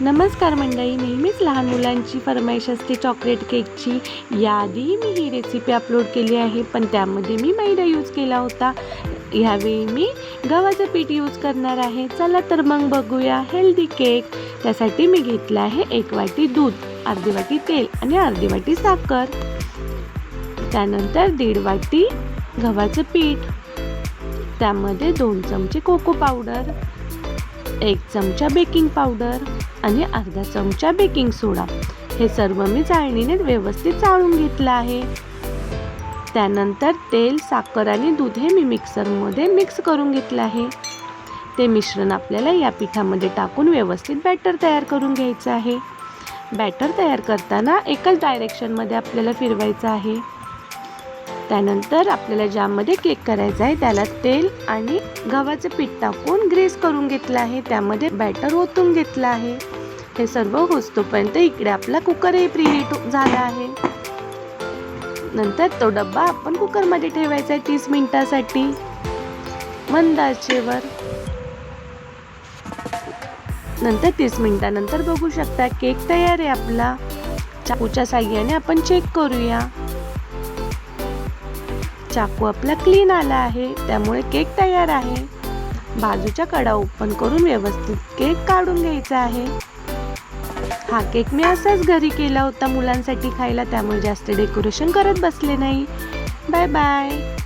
नमस्कार मंडळी नेहमीच लहान मुलांची फरमाईश असते चॉकलेट केकची याआधीही मी ही रेसिपी अपलोड केली आहे पण त्यामध्ये मी मैदा यूज केला होता. ह्यावेळी मी गव्हाचं पीठ यूज करणार आहे. चला तर मग बघूया हेल्दी केक त्यासाठी मी घेतलं आहे एक वाटी दूध अर्धी वाटी तेल आणि अर्धी वाटी साखर. त्यानंतर दीड वाटी गव्हाचं पीठ. त्यामध्ये दोन चमचे कोको पावडर एक चमचा बेकिंग पावडर आणि अर्धा चमचा बेकिंग सोडा. हे सर्व मी चाळणीने व्यवस्थित चाळून घेतलं आहे. त्यानंतर तेल साखर आणि दूध हे मी मिक्सरमध्ये मिक्स करून घेतलं आहे. ते मिश्रण आपल्याला या पिठामध्ये टाकून व्यवस्थित बॅटर तयार करून घ्यायचं आहे. बॅटर तयार करताना एकच डायरेक्शनमध्ये आपल्याला फिरवायचं आहे. त्यानंतर आपल्याला ज्यामध्ये केक करायचा आहे त्याला तेल आणि गव्हाचं पीठ टाकून ग्रेस करून घेतलं आहे. त्यामध्ये बॅटर ओतून घेतलं आहे. हे सर्व होतोपर्यंत इकडे आपला कुकरही प्रीहीट झाला आहे. नंतर तो डब्बा आपण कुकरमध्ये ठेवायचा आहे तीस मिनिटासाठी. मंद आचेवर. नंतर तीस मिनिटानंतर बघू शकता केक तयार आहे आपला. चाकूच्या साह्याने आपण चेक करूया. चाकू आपला क्लीन आला आहे त्यामुळे केक तयार आहे. बाजूच्या कडा ओपन करून व्यवस्थित केक काढून घ्यायचा आहे. हा केक मी असाच घरी केला होता मुलांसाठी खायला त्यामुळे जास्त डेकोरेशन करत बसले नाही. Bye bye